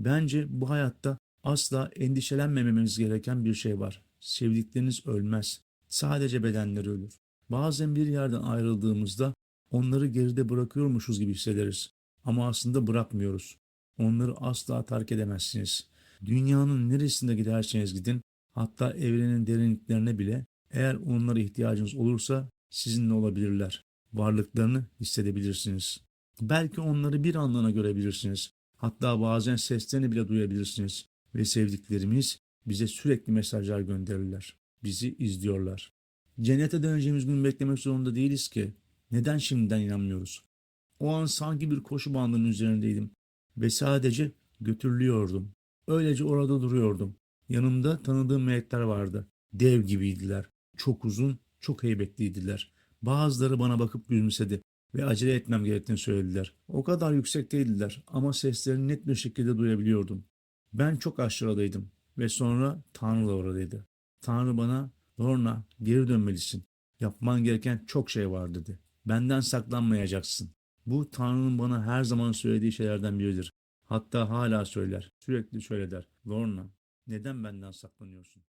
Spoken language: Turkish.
Bence bu hayatta asla endişelenmememiz gereken bir şey var. Sevdikleriniz ölmez. Sadece bedenleri ölür. Bazen bir yerden ayrıldığımızda onları geride bırakıyormuşuz gibi hissederiz. Ama aslında bırakmıyoruz. Onları asla terk edemezsiniz. Dünyanın neresinde giderseniz gidin, hatta evrenin derinliklerine bile eğer onlara ihtiyacınız olursa sizinle olabilirler. Varlıklarını hissedebilirsiniz. Belki onları bir anlığına görebilirsiniz. Hatta bazen seslerini bile duyabilirsiniz. Ve sevdiklerimiz bize sürekli mesajlar gönderirler. Bizi izliyorlar. Cennete döneceğimiz gün beklemek zorunda değiliz ki. Neden şimdiden inanmıyoruz? O an sanki bir koşu bandının üzerindeydim ve sadece götürülüyordum. Öylece orada duruyordum. Yanımda tanıdığım melekler vardı. Dev gibiydiler. Çok uzun, çok heybetliydiler. Bazıları bana bakıp gülümsedi ve acele etmem gerektiğini söylediler. O kadar yüksek değildiler ama seslerini net bir şekilde duyabiliyordum. Ben çok aşağıdaydım ve sonra Tanrı da oradaydı. Tanrı bana Lorna geri dönmelisin. Yapman gereken çok şey var dedi. Benden saklanmayacaksın. Bu Tanrı'nın bana her zaman söylediği şeylerden biridir. Hatta hala söyler. Sürekli şöyle der. Lorna neden benden saklanıyorsun?